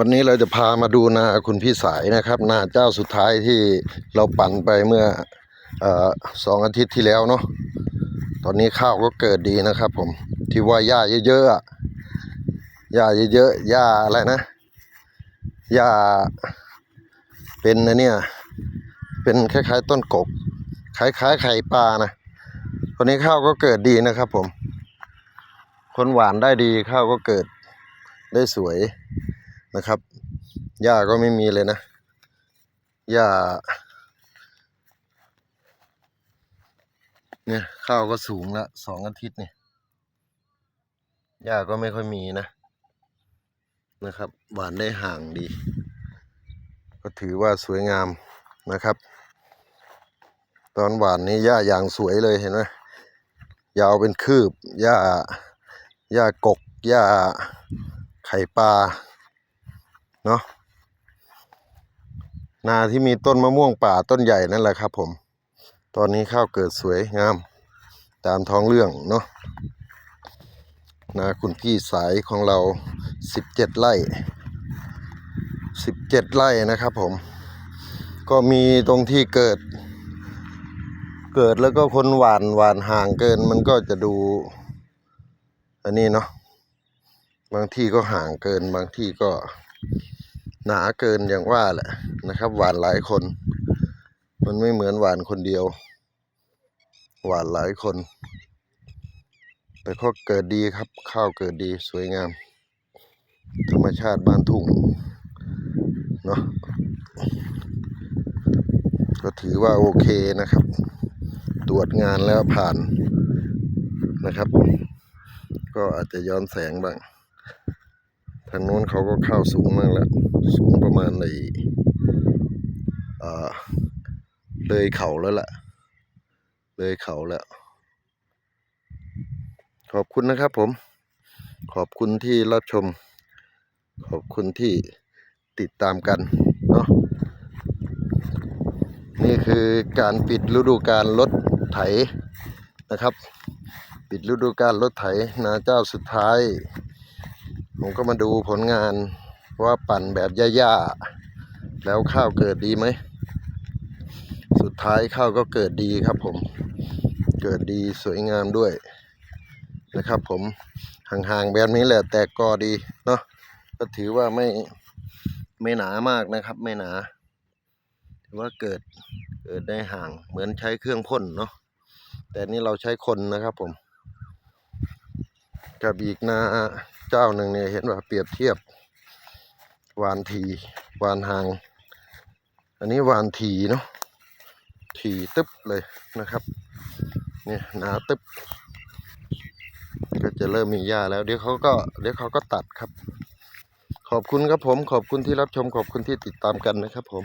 วันนี้เราจะพามาดูนาคุณพี่สายนะครับนาเจ้าสุดท้ายที่เราปั่นไปเมื่ออสองอาทิตย์ที่แล้วเนาะตอนนี้ข้าวก็เกิดดีนะครับ ผมที่ว่าหญ้าเยอะๆหญ้าเยอะๆหญ้าอะไรนะหญ้าเป็นนะเนี่ยเป็นคล้ายๆ ต้นกกคล้ายๆไข่ปลานะตอนนี้ข้าวก็เกิดดีนะครับ ผม คนหวานได้ดีข้าวก็เกิดได้สวย นะครับ หญ้าก็ไม่มีเลยนะ หญ้า เนี่ยข้าวก็สูงละสองอาทิตย์เนี่ย หญ้าก็ไม่ค่อยมีนะ นะครับ หวานได้ห่างดี ก็ถือว่าสวยงามนะครับ ตอนหวานนี้หญ้าอย่างสวยเลยเห็นไหมยาวเป็นคืบ หญ้า หญ้ากก หญ้าไข่ปลา เนาะนาที่มีต้นมะม่วงป่าต้นใหญ่นั่นแหละครับ ผม ตอนนี้ข้าวเกิดสวยงาม ตามท้องเรื่องเนาะนาคุณพี่สายของเราสิบเจ็ดไร่สิบเจ็ดไร่นะครับผม ก็มีตรงที่เกิด เกิดแล้วก็คนหวานหวานห่างเกินมันก็จะดู อันนี้เนาะบางที่ก็ห่างเกินบางที่ก็ หนาเกินอย่างว่าแหละนะครับ หวานหลายคน มันไม่เหมือนหวานคนเดียว หวานหลายคน แต่ก็เกิดดีครับ ข้าวเกิดดีสวยงาม ธรรมชาติบ้านทุ่งเนาะก็ถือว่าโอเคนะครับ ตรวจงานแล้วผ่านนะครับ ก็อาจจะย้อนแสงบ้าง ทางโน้นเขาก็เข้าสูงมากแล้ว สูงประมาณในเอ่อเลยเขาแล้วล่ะ เลยเขาแล้ว ขอบคุณนะครับผม ขอบคุณที่รับชม ขอบคุณที่ติดตามกันเนาะนี่คือการปิดฤดูการรถไถนะครับ ปิดฤดูการรถไถนาเจ้าสุดท้าย ผมก็มาดูผลงานว่าปั่นแบบย่าๆแล้วข้าวเกิดดีไหม สุดท้ายข้าวก็เกิดดีครับผม เกิดดีสวยงามด้วยนะครับผม ห่างๆแบบนี้แหละแต่กอดีเนาะ ก็ถือว่าไม่ไม่หนามากนะครับ ไม่หนา ถือว่าเกิดเกิดได้ห่างเหมือนใช้เครื่องพ่นเนาะ แต่นี่เราใช้คนนะครับผม กับอีกนา เจ้าหนึ่งเนี่ยเห็นว่าเปรียบเทียบวานทีวานหาง อันนี้วานทีเนาะทีตึ๊บเลยนะครับเนี่ยหนาตึ๊บก็จะเริ่มมีหญ้าแล้วเดี๋ยวเขาก็เดี๋ยวเขาก็ตัดครับ ขอบคุณครับผม ขอบคุณที่รับชมขอบคุณที่ติดตามกันนะครับผม